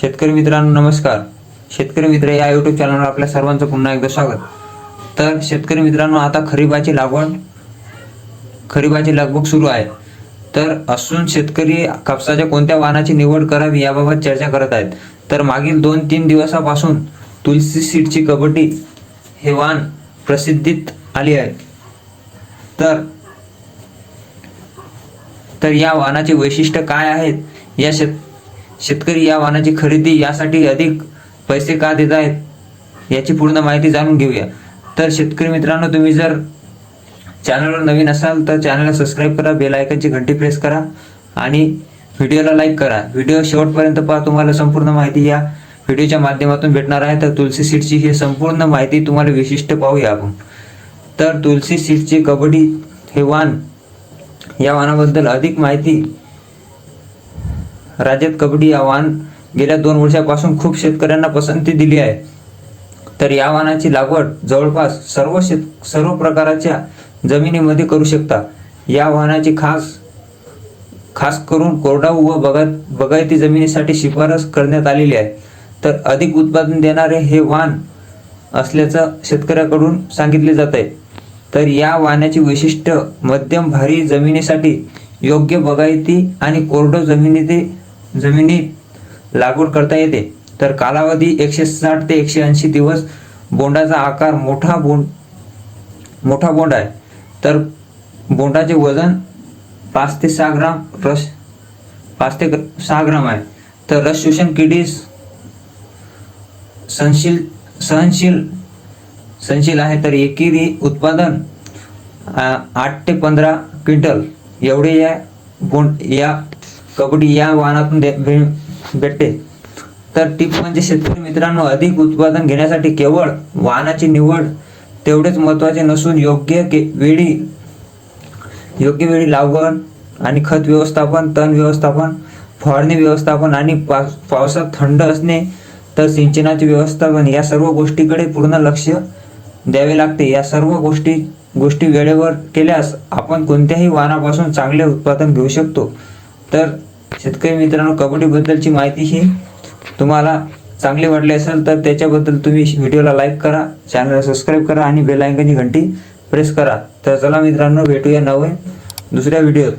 शेतकरी मित्रांनो नमस्कार. शेतकरी मित्र या युट्यूब चॅनलवर आपल्या सर्वांचं पुन्हा एकदा स्वागत. तर शेतकरी मित्रांनो आता खरीपाची लागवड खरीपाची लगबग सुरू आहे. तर असून शेतकरी कापसाच्या कोणत्या वाहनाची निवड करावी याबाबत चर्चा करत आहेत. तर मागील दोन तीन दिवसापासून तुलसी सीटची कबड्डी हे वाहन प्रसिद्धीत आली आहे. तर तर या वाहनाचे वैशिष्ट्य काय आहेत या शेत शेतकरी या वाहनाची खरेदी यासाठी अधिक पैसे का देत आहेत याची पूर्ण माहिती जाणून घेऊया. तर शेतकरी मित्रांनो तुम्ही जर चॅनलवर नवीन असाल तर चॅनलला सबस्क्राईब करा बेल आयकनची घंटी प्रेस करा आणि व्हिडिओला लाईक करा. व्हिडिओ शेवटपर्यंत पहा तुम्हाला संपूर्ण माहिती या व्हिडिओच्या माध्यमातून भेटणार आहे. तर तुलसी सीटची ही संपूर्ण माहिती तुम्हाला विशिष्ट पाहूया आपण. तर तुलसी सीटची कबड्डी हे वाहन या वाहनाबद्दल अधिक माहिती राज्यात कबड्डी आव्हान वाहन गेल्या दोन वर्षापासून खूप शेतकऱ्यांना पसंती दिली आहे. तर या वाहनाची लागवड जवळपास सर्व शेत सर्व प्रकारच्या जमिनीमध्ये करू शकता. या वाहनाची खास खास करून कोरडाऊ व बगायत बगायती जमिनीसाठी शिफारस करण्यात आलेली आहे. तर अधिक उत्पादन देणारे हे वाहन असल्याचं शेतकऱ्याकडून सांगितले जात आहे. तर या वाहनाची वैशिष्ट्य मध्यम भारी जमिनीसाठी योग्य बगायती आणि कोरडो जमिनी जमिनीत लागवड करता येते. तर कालावधी एकशे साठ ते एकशे ऐंशी दिवस. बोंडाचा आकार मोठा बोंड मोठा बोंड आहे. तर बोंडाचे वजन पाच ते सहा ग्राम रस पाच ते सहा ग्राम आहे. तर रस शोषण किडीस सहनशील सहनशील सहनशील आहे. तर एकेरी उत्पादन आठ ते पंधरा क्विंटल. एवढे या बोंड या कबड्डी या वाहनातून दे- भेटते. तर टिप म्हणजे शेतकरी मित्रांनो अधिक उत्पादन घेण्यासाठी केवळ वाहनाची निवड तेवढेच महत्त्वाचे नसून योग्य के वेळी योग्य वेळी लागवड आणि खत व्यवस्थापन तण व्यवस्थापन फवारणी व्यवस्थापन आणि पावस पावसात थंड असणे तर सिंचनाचे व्यवस्थापन या सर्व गोष्टीकडे पूर्ण लक्ष द्यावे लागते. या सर्व गोष्टी गोष्टी वेळेवर केल्यास आपण कोणत्याही वाहनापासून चांगले उत्पादन घेऊ शकतो. तर शेतकरी मित्रांनो कबड्डीबद्दलची माहिती ही तुम्हाला चांगली वाटली असेल तर त्याच्याबद्दल तुम्ही व्हिडिओला लाईक करा चॅनलला सबस्क्राईब करा आणि बेल आयकनची घंटी प्रेस करा. तर चला मित्रांनो भेटूया नवे दुसऱ्या व्हिडिओत.